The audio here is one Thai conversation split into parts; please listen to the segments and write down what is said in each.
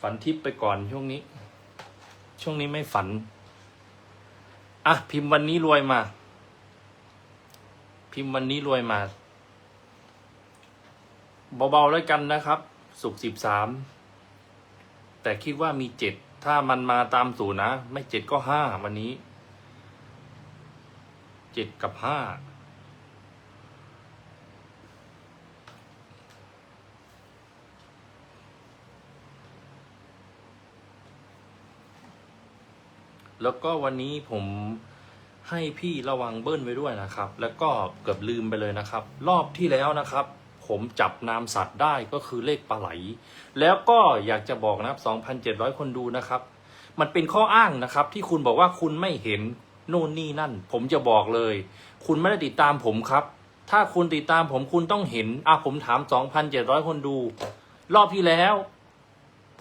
ฝันทิพย์ไปก่อนช่วงนี้ ช่วงนี้ไม่ฝัน อะ พิมพ์วันนี้รวยมา พิมพ์วันนี้รวยมา เบาๆแล้วกันนะครับ สุกสิบสาม แต่คิดว่ามีเจ็ด ถ้ามันมาตามสูนะ ไม่เจ็ดก็ห้าวันนี้ เจ็ดกับห้า แล้วก็วันนี้ผมให้พี่ระวังเบิ้ลไว้ด้วยนะครับ แล้วก็เกือบลืมไปเลยนะครับ รอบที่แล้วนะครับ ผมจับนามสัตว์ได้ก็คือเลขปลาไหล แล้วก็อยากจะบอกนะครับ 2,700 คนดูนะครับ มันเป็นข้ออ้างนะครับ ที่คุณบอกว่าคุณไม่เห็นโน่นนี่นั่น ผมจะบอกเลย คุณไม่ได้ติดตามผมครับ ถ้าคุณติดตามผมคุณต้องเห็นอะผมถาม 2,700 คนดู รอบที่แล้ว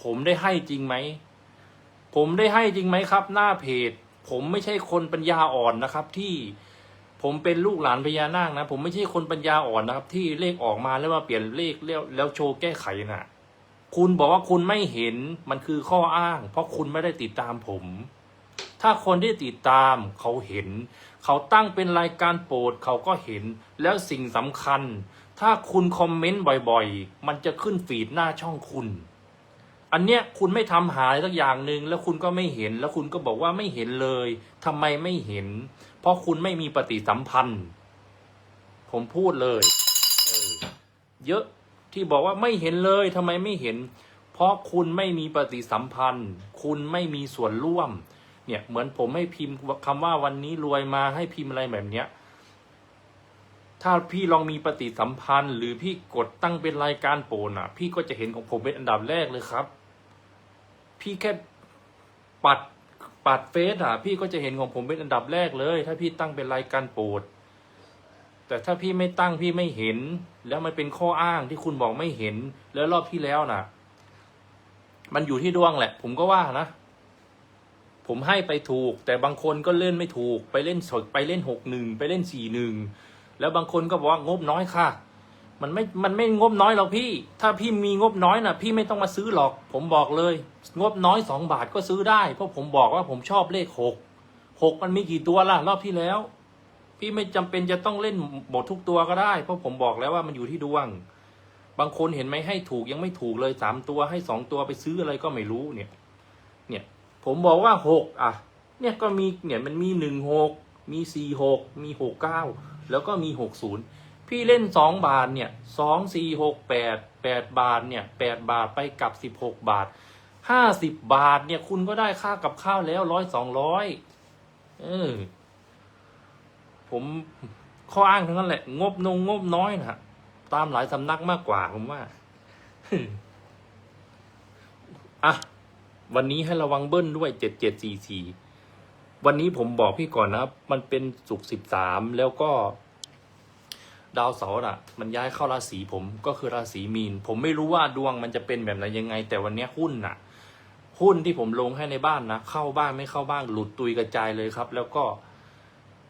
ผมได้ให้จริงไหม ผมได้ให้จริงไหมครับ หน้าเพจ ผมไม่ใช่คนปัญญาอ่อนนะครับ ที่ผมเป็นลูกหลานพญานาคนะ ผมไม่ใช่คนปัญญาอ่อนนะครับ ที่เลขออกมาแล้วมาเปลี่ยนเลขแล้วแล้วโชว์แก้ไขน่ะ คุณบอกว่าคุณไม่เห็นมันคือข้ออ้าง เพราะคุณไม่ได้ติดตามผม ถ้าคนที่ติดตามเขาเห็น เขาตั้งเป็นรายการโปรดเขาก็เห็นแล้วสิ่งสำคัญ ถ้าคุณคอมเมนต์บ่อยๆ มันจะขึ้นฟีดหน้าช่องคุณ อันเนี้ยคุณไม่ทำหายสักอย่างหนึ่งแล้วคุณก็ไม่เห็น แล้วคุณก็บอกว่าไม่เห็นเลยทำไมไม่เห็น เพราะคุณไม่มีปฏิสัมพันธ์ ผมพูดเลยเออเยอะที่บอกว่าไม่เห็นเลยทำไมไม่เห็น เพราะคุณไม่มีปฏิสัมพันธ์ คุณไม่มีส่วนร่วม เนี่ยเหมือนผมให้พิมพ์คำว่าวันนี้รวยมาให้พิมพ์อะไรแบบเนี้ยถ้าพี่ลองมีปฏิสัมพันธ์ หรือพี่กดตั้งเป็นรายการโปรดอะพี่ก็จะเห็นของผมเป็นอันดับแรกเลยครับ พี่แค่ปัดปัดเฟซอะ พี่ก็จะเห็นของผมเป็นอันดับแรกเลย ถ้าพี่ตั้งเป็นรายการโปรด แต่ถ้าพี่ไม่ตั้งพี่ไม่เห็น แล้วมันเป็นข้ออ้างที่คุณบอกไม่เห็น แล้วรอบที่แล้วน่ะ มันอยู่ที่ดวงแหละ ผมก็ว่านะ ผมให้ไปถูก แต่บางคนก็เล่นไม่ถูก ไปเล่นสดไปเล่นหกหนึ่งไปเล่นสี่หนึ่งแล้วบางคนก็บอกว่างบน้อยค่ะ มันไม่ มันไม่งบน้อยหรอกพี่ ถ้าพี่มีงบน้อยนะพี่ไม่ต้องมาซื้อหรอก ผมบอกเลย งบน้อยสองบาทก็ซื้อได้ เพราะผมบอกว่าผมชอบเลขหกหกมันมีกี่ตัวล่ะ รอบที่แล้ว พี่ไม่จำเป็นจะต้องเล่นหมดทุกตัวก็ได้ เพราะผมบอกแล้วว่ามันอยู่ที่ดวง บางคนเห็นไหมให้ถูกยังไม่ถูกเลยสามตัวให้สองตัวไปซื้ออะไรก็ไม่รู้เนี่ย เนี่ย ผมบอกว่าหกอะ เนี่ยก็มีเนี่ยมันมีหนึ่งหกมีสี่หกมีหกเก้าแล้วก็มีหกศูนย์ พี่เล่นสองบาทเนี่ยสองสี่หกแปดแปดบาทเนี่ยแปดบาทไปกับสิบหกบาทห้าสิบบาทเนี่ยคุณก็ได้ค่ากับข้าวแล้วร้อยสองร้อยเออ ผมข้ออ้างทั้งนั้นแหละ งบนงงบน้อยนะตามหลายสำนักมากกว่าผมว่าอะวันนี้ให้ระวังเบิ้ลด้วยเจ็ดเจ็ดสี่สี่วันนี้ผมบอกพี่ก่อนนะครับ มันเป็นสุกสิบสามแล้วก็ ดาวเสาร์น่ะ มันย้ายเข้าราศีผมก็คือราศีมีน ผมไม่รู้ว่าดวงมันจะเป็นแบบไหนยังไง แต่วันนี้หุ้นน่ะ หุ้นที่ผมลงให้ในบ้านนะ เข้าบ้านไม่เข้าบ้านหลุดตุยกระจายเลยครับ แล้วก็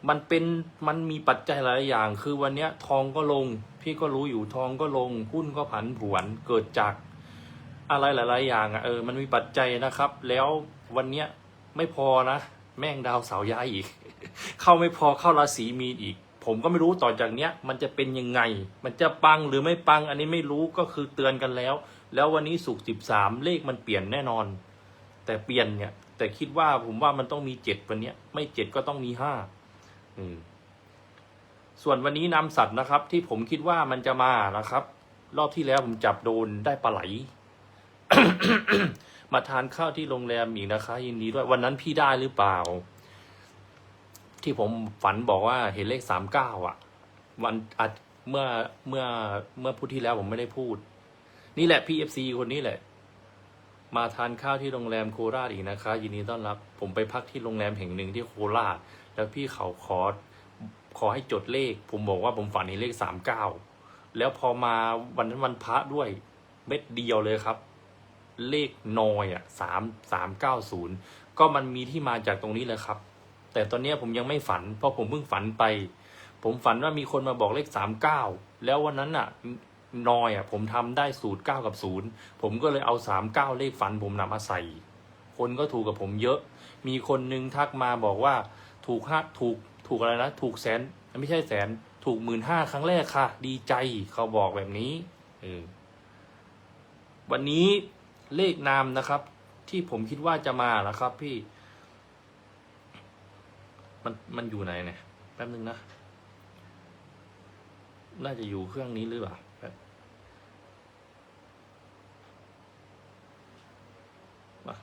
มันเป็นมันมีปัจจัยหลายอย่าง คือวันนี้ทองก็ลง พี่ก็รู้อยู่ทองก็ลง หุ้นก็ผันผวนเกิดจากอะไรหลาย ๆ อย่างอะเออมันมีปัจจัยนะครับ แล้ววันเนี้ยไม่พอนะ แม่งดาวเสาร์ย้ายอีก เข้าไม่พอเข้าราศีมีนอีก ผมก็ไม่รู้ต่อจากเนี้ย มันจะเป็นยังไง มันจะปังหรือไม่ปัง อันนี้ไม่รู้ก็คือเตือนกันแล้ว แล้ววันนี้สุกสิบสามเลขมันเปลี่ยนแน่นอน แต่เปลี่ยนเนี่ย แต่คิดว่าผมว่ามันต้องมีเจ็ดวันเนี้ย ไม่เจ็ดก็ต้องมีห้าส่วนวันนี้นำสัตว์นะครับ ที่ผมคิดว่ามันจะมานะครับ รอบที่แล้วผมจับโดนได้ปลาไหล มาทานข้าวที่โรงแรมอีกนะคะยินดีด้วยวันนั้นพี่ได้หรือเปล่า ที่ผมฝันบอกว่าเห็นเลขสามเก้าอะ วันอาจเมื่อเมื่อเมื่อพูดที่แล้วผมไม่ได้พูด นี่แหละพีเอฟซีคนนี้แหละ มาทานข้าวที่โรงแรมโคราชอีกนะคะ ยินดีต้อนรับ ผมไปพักที่โรงแรมแห่งหนึ่งที่โคราช แล้วพี่เขาขอขอให้จดเลข ผมบอกว่าผมฝันเห็นเลขสามเก้าแล้วพอมาวันนั้นวันพระด้วยเม็ดเดียวเลยครับ เลขนอยอะสามสามเก้าศูนย์ก็มันมีที่มาจากตรงนี้เลยครับ แต่ตอนนี้ผมยังไม่ฝัน เพราะผมเพิ่งฝันไป ผมฝันว่ามีคนมาบอกเลขสามเก้าแล้ววันนั้นอะนอยอะ ผมทำได้สูตรเก้ากับศูนย์ผมก็เลยเอาสามเก้าเลขฝัน ผมนำมาใส่ คนก็ถูกกับผมเยอะ มีคนนึงทักมาบอกว่าถูกห้าถูกถูกอะไรนะ ถูกแสนไม่ใช่แสน ถูกหมื่นห้าครั้งแรกค่ะ ดีใจเขาบอกแบบนี้เออวันนี้เลขนามนะครับ ที่ผมคิดว่าจะมานะครับ พี่ มันมันอยู่ไหนเนี่ย แป๊บนึงนะ น่าจะอยู่เครื่องนี้หรือเปล่าแป๊บ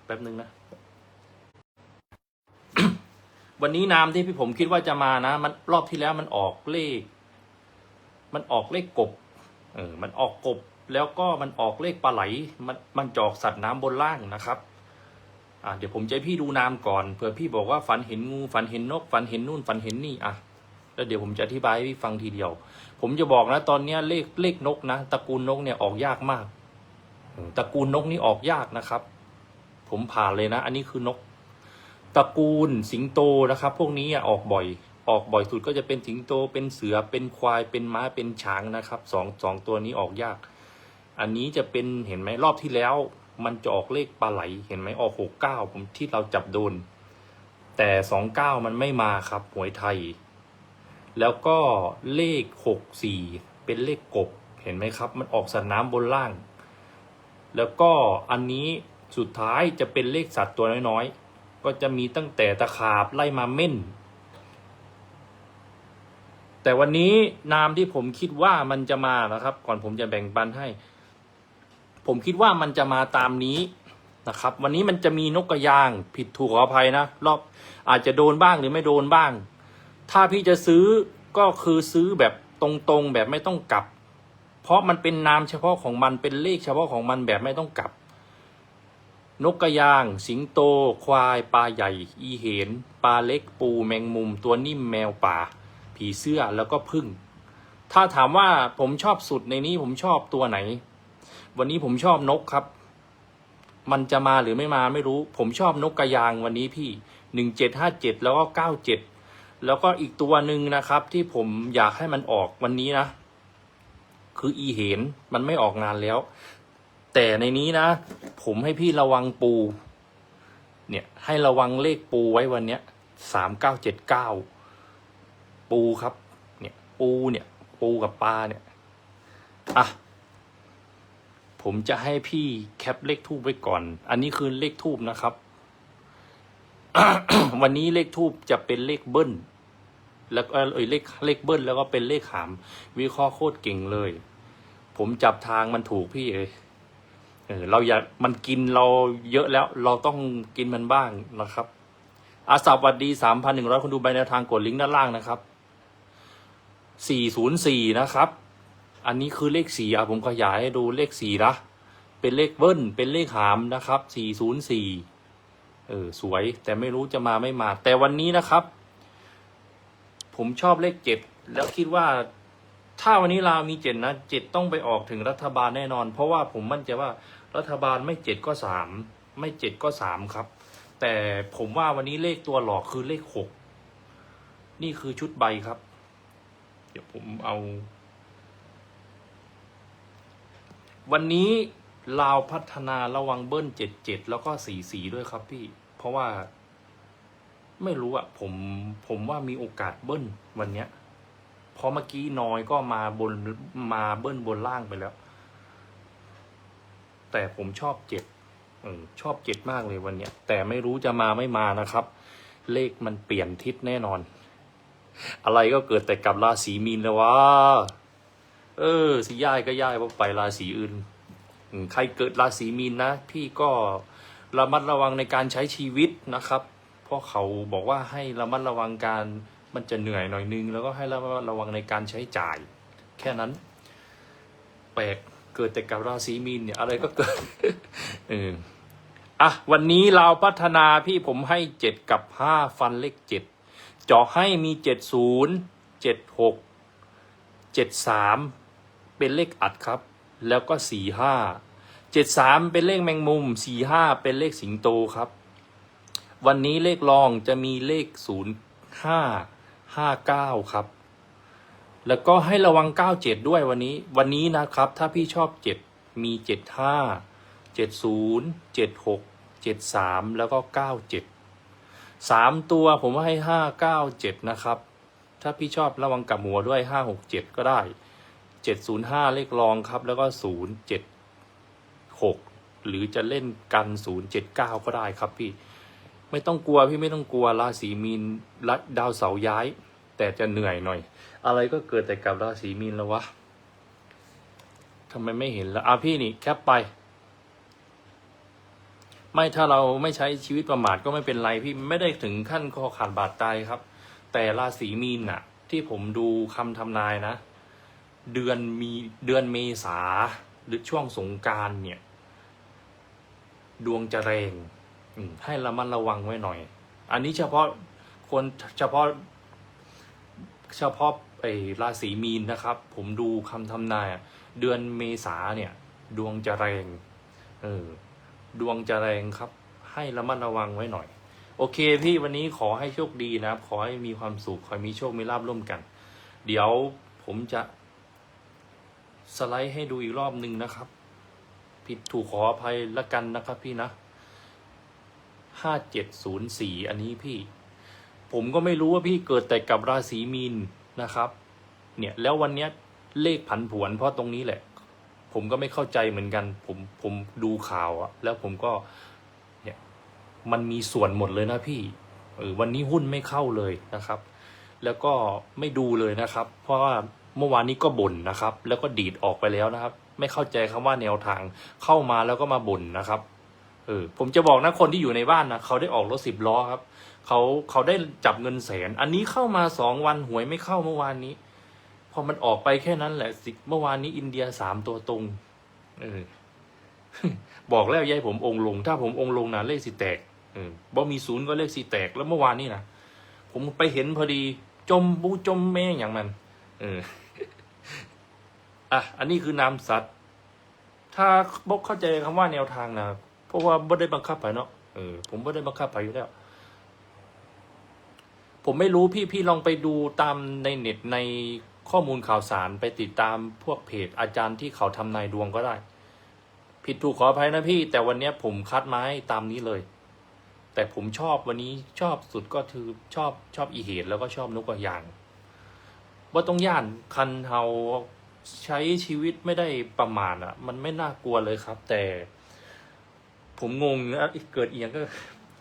แป๊บนึงนะ วันนี้นามที่พี่ผมคิดว่าจะมานะ มันรอบที่แล้วมันออกเลข มันออกเลขกบ เออ มันออกกบ แล้วก็มันออกเลขปลาไหล มันมันจอกสัตว์น้ำบนล่างนะครับ อ่าเดี๋ยวผมจะพี่ดูนามก่อนเผื่อพี่บอกว่าฝันเห็นงูฝันเห็นนกฝันเห็นนู่นฝันเห็นนี่อะแล้วเดี๋ยวผมจะอธิบายให้พี่ฟังทีเดียว ผมจะบอกนะตอนเนี้ยเลขเลขนกนะตระกูลนกเนี่ยออกยากมากตระกูลนกนี่ออกยากนะครับ ผมผ่านเลยนะ อันนี้คือนกตระกูลสิงโตนะครับ พวกนี้อะออกบ่อย ออกบ่อยสุดก็จะเป็นสิงโตเป็นเสือเป็นควายเป็นม้าเป็นช้างนะครับสองสองตัวนี้ออกยาก อันนี้จะเป็นเห็นไหมรอบที่แล้ว มันจะออกเลขปลาไหลเห็นไหมออกหกเก้าผมที่เราจับโดน แต่สองเก้ามันไม่มาครับหวยไทย แล้วก็เลขหกสี่เป็นเลขกบเห็นไหมครับ มันออกสัตว์น้ำบนล่าง แล้วก็อันนี้สุดท้ายจะเป็นเลขสัตว์ตัวน้อยๆ ก็จะมีตั้งแต่ตะขาบไล่มาเม่น แต่วันนี้นามที่ผมคิดว่ามันจะมานะครับ ก่อนผมจะแบ่งปันให้ ผมคิดว่ามันจะมาตามนี้นะครับ วันนี้มันจะมีนกกระยางผิดถูกขออภัยนะรอบอาจจะโดนบ้างหรือไม่โดนบ้าง ถ้าพี่จะซื้อก็คือซื้อแบบตรงๆแบบไม่ต้องกลับ เพราะมันเป็นนามเฉพาะของมันเป็นเลขเฉพาะของมันแบบไม่ต้องกลับ นกกระยาง สิงโต ควายปลาใหญ่ อีเห็นปลาเล็กปูแมงมุม ตัวนิ่มแมวป่า ผีเสื้อแล้วก็พึ่งถ้าถามว่าผมชอบสุดในนี้ผมชอบตัวไหน วันนี้ผมชอบนกครับ มันจะมาหรือไม่มาไม่รู้ ผมชอบนกกระยางวันนี้พี่หนึ่งเจ็ดห้าเจ็ดแล้วก็เก้าเจ็ดแล้วก็อีกตัวหนึ่งนะครับ ที่ผมอยากให้มันออกวันนี้นะ คืออีเห็นมันไม่ออกงานแล้ว แต่ในนี้นะ ผมให้พี่ระวังปู เนี่ย ให้ระวังเลขปูไว้วันเนี้ยสามเก้าเจ็ดเก้าปูครับ เนี่ย ปูเนี่ย ปูกับปลาเนี่ย อะ ผมจะให้พี่แคปเลขทูบไว้ก่อน อันนี้คือเลขทูบนะครับ วันนี้เลขทูบจะเป็นเลขเบิ้ล แล้วก็เอ้ยเลขเลขเบิ้ลแล้วก็เป็นเลขหาม วิเคราะห์โคตรเก่งเลย ผมจับทางมันถูกพี่เอ้ยเออเราอย่ามันกินเราเยอะแล้ว เราต้องกินมันบ้างนะครับ อาสาวัสดีสามพันหนึ่งร้อยคนดูใบแนวทางกดลิงก์ด้านล่างนะครับสี่ศูนย์สี่นะครับ อันนี้คือเลขสี่อะผมขยายให้ดูเลขสี่นะ เป็นเลขเบิ้ลเป็นเลขหามนะครับสี่ศูนย์สี่เออสวย แต่ไม่รู้จะมาไม่มา แต่วันนี้นะครับ ผมชอบเลขเจ็ดแล้วคิดว่าถ้าวันนี้ลาวมีเจ็ดนะเจ็ดต้องไปออกถึงรัฐบาลแน่นอน เพราะว่าผมมั่นใจว่ารัฐบาลไม่เจ็ดก็สามไม่เจ็ดก็สามครับ แต่ผมว่าวันนี้เลขตัวหลอกคือเลขหกนี่คือชุดใบครับ เดี๋ยวผมเอา วันนี้ลาวพัฒนาระวังเบิ้ลเจ็ดเจ็ดแล้วก็สีสีด้วยครับพี่ เพราะว่า ไม่รู้อะผมผมว่ามีโอกาสเบิ้ลวันเนี้ยเพราะเมื่อกี้น้อยก็มาบนมาเบิ้ลบนล่างไปแล้ว แต่ผมชอบเจ็ดชอบเจ็ดมากเลยวันเนี้ย แต่ไม่รู้จะมาไม่มานะครับ เลขมันเปลี่ยนทิศแน่นอน อะไรก็เกิดแต่กับราศีมีนแล้ววะ เออสิย่ายก็ย่ายว่าไปราศีอื่น ใครเกิดราศีมีนนะ พี่ก็ระมัดระวังในการใช้ชีวิตนะครับ เพราะเขาบอกว่าให้ระมัดระวังการมันจะเหนื่อยหน่อยนึง แล้วก็ให้ระมัดระวังในการใช้จ่าย แค่นั้น แปลกเกิดแต่กับราศีมีนเนี่ยอะไรก็เกิดเอออะวันนี้เราพัฒนาพี่ผมให้เจ็ดกับห้าฟันเลขเจ็ดเจาะให้มีเจ็ดศูนย์เจ็ดหกเจ็ดสาม เป็นเลขอัดครับ แล้วก็สี่ห้าเจ็ดสามเป็นเลขแมงมุมสี่ห้าเป็นเลขสิงโตครับ วันนี้เลขรองจะมีเลขศูนย์ห้าห้าเก้าครับ แล้วก็ให้ระวัง97ด้วยวันนี้ วันนี้นะครับ ถ้าพี่ชอบ7มี75 70 76 73แล้วก็97 3ตัวผมให้597นะครับ ถ้าพี่ชอบระวังกลับหัวด้วย567ก็ได้ 705 เลขรองครับ แล้วก็ 076 หรือจะเล่นกัน 079 ก็ได้ครับพี่ ไม่ต้องกลัวพี่ไม่ต้องกลัวราศีมีนรัดดาวเสาร์ย้าย แต่จะเหนื่อยหน่อย อะไรก็เกิดแต่กับราศีมีนแล้ววะทำไมไม่เห็นแล้วอะพี่นี่แคปไป ไม่ถ้าเราไม่ใช้ชีวิตประมาทก็ไม่เป็นไรพี่ไม่ได้ถึงขั้นคอขาดบาดตายครับ แต่ราศีมีนน่ะที่ผมดูคำทำนายนะ เดือนมีเดือนเมษาหรือช่วงสงการเนี่ย ดวงจะแรงให้ระมัดระวังไว้หน่อย อันนี้เฉพาะคนเฉพาะ เฉพาะไอ้ราศีมีนนะครับ ผมดูคำทำนายเดือนเมษาเนี่ย ดวงจะแรงเออดวงจะแรงครับ ให้ระมัดระวังไว้หน่อย โอเคพี่วันนี้ขอให้โชคดีนะครับ ขอให้มีความสุขขอให้มีโชคมีลาบร่วมกัน เดี๋ยวผมจะ สไลด์ให้ดูอีกรอบหนึ่งนะครับ ผิดถูกขออภัยละกันนะครับพี่นะห้าเจ็ดศูนย์สี่อันนี้พี่ ผมก็ไม่รู้ว่าพี่เกิดแต่กับราศีมีนนะครับ เนี่ยแล้ววันเนี้ยเลขผันผวนเพราะตรงนี้แหละ ผมก็ไม่เข้าใจเหมือนกัน ผมผมดูข่าวอะแล้วผมก็เนี่ยมันมีส่วนหมดเลยนะพี่เออวันนี้หุ้นไม่เข้าเลยนะครับ แล้วก็ไม่ดูเลยนะครับ เพราะว่า เมื่อวานนี้ก็บ่นนะครับ แล้วก็ดีดออกไปแล้วนะครับ ไม่เข้าใจคำว่าแนวทางเข้ามาแล้วก็มาบ่นนะครับเออผมจะบอกนะคนที่อยู่ในบ้านนะเขาได้ออกรถสิบล้อครับเขาเขาได้จับเงินแสน อันนี้เข้ามาสองวันหวยไม่เข้าเมื่อวานนี้ พอมันออกไปแค่นั้นแหละสิเมื่อวานนี้อินเดียสามตัวตรง เออ บอกแล้วยายผมองลง ถ้าผมองลงนะเลขสิแตกเออบ่มีศูนย์ก็เลขสิแตกแล้วเมื่อวานนี้นะผมไปเห็นพอดี จมบูจมแม่อย่างมัน เออ อะ อันนี้คือนามสัตว์ ถ้าบกเข้าใจคำว่าแนวทางนะเพราะว่าบ่ได้บังคับไปเนาะเออผมบ่ได้บังคับไปอยู่แล้ว ผมไม่รู้พี่พี่ลองไปดูตามในเน็ตในข้อมูลข่าวสารไปติดตามพวกเพจอาจารย์ที่เขาทำนายดวงก็ได้ ผิดถูกขออภัยนะพี่ แต่วันเนี้ยผมคัดมาให้ตามนี้เลย แต่ผมชอบวันนี้ชอบสุดก็คือชอบชอบอีเหตุแล้วก็ชอบนกกระยางว่าต้องย่านคันเฮา ใช้ชีวิตไม่ได้ประมาทอะมันไม่น่ากลัวเลยครับ แต่ ผมงงนะเกิดเอียงก็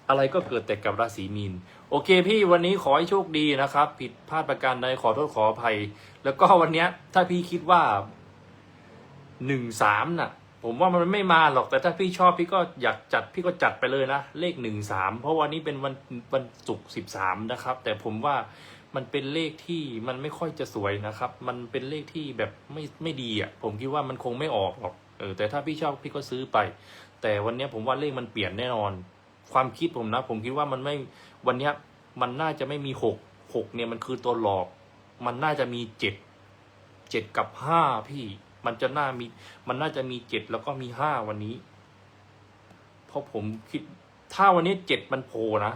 อะไรก็เกิดแต่กับราศีมีน โอเค พี่วันนี้ขอให้โชคดีนะครับ ผิดพลาดประการใดขอโทษขออภัย แล้วก็วันเนี้ย ถ้าพี่คิดว่าหนึ่งสามน่ะ ผมว่ามันไม่มาหรอกแต่ถ้าพี่ชอบพี่ก็อยากจัดพี่ก็จัดไปเลยนะ เลขหนึ่งสามเพราะวันนี้เป็นวันวันศุกร์สิบสามนะครับ แต่ผมว่า มันเป็นเลขที่มันไม่ค่อยจะสวยนะครับ มันเป็นเลขที่แบบไม่ไม่ดีอะ ผมคิดว่ามันคงไม่ออกหรอก เออ แต่ถ้าพี่ชอบพี่ก็ซื้อไป แต่วันนี้ผมว่าเลขมันเปลี่ยนแน่นอน ความคิดผมนะ ผมคิดว่ามันไม่ วันนี้มันน่าจะไม่มีหกหกเนี่ยมันคือตัวหลอก มันน่าจะมีเจ็ดเจ็ดกับห้าพี่ มันจะน่ามี มันน่าจะมีเจ็ดแล้วก็มีห้าวันนี้ เพราะผมคิด ถ้าวันนี้เจ็ดมันโผล่นะ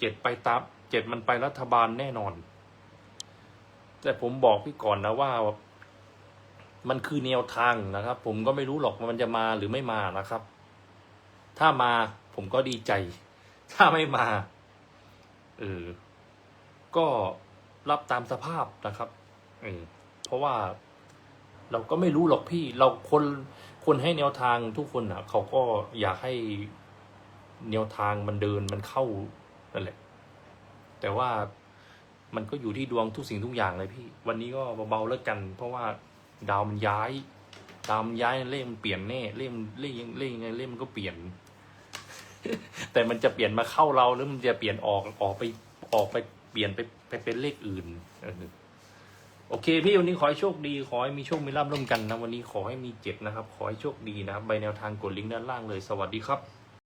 เจ็ดไปตาม เจ็ดมันไปรัฐบาลแน่นอน แต่ผมบอกพี่ก่อนนะว่า มันคือแนวทางนะครับ ผมก็ไม่รู้หรอกมันจะมาหรือไม่มานะครับ ถ้ามาผมก็ดีใจ ถ้าไม่มาเออก็รับตามสภาพนะครับเออเพราะว่าเราก็ไม่รู้หรอกพี่ เราคนคนให้แนวทางทุกคนอะ เขาก็อยากให้แนวทางมันเดินมันเข้านั่นแหละ แต่ว่ามันก็อยู่ที่ดวงทุกสิ่งทุกอย่างเลยพี่ วันนี้ก็เบาๆแล้วกัน เพราะว่าดาวมันย้าย ดาวมันย้ายเลขมันเปลี่ยนแน่เลขมันเลขยังเลขยังไงเลขมันก็เปลี่ยน แต่มันจะเปลี่ยนมาเข้าเราหรือมันจะเปลี่ยนออกออกไปออกไปเปลี่ยนไปไปเป็นเลขอื่นโอเคพี่วันนี้ขอให้โชคดี ขอให้มีโชคมีลาภร่วมกันนะวันนี้ขอให้มีเจ็ดนะครับ ขอให้โชคดีนะใบแนวทางกดลิงก์ด้านล่างเลยสวัสดีครับ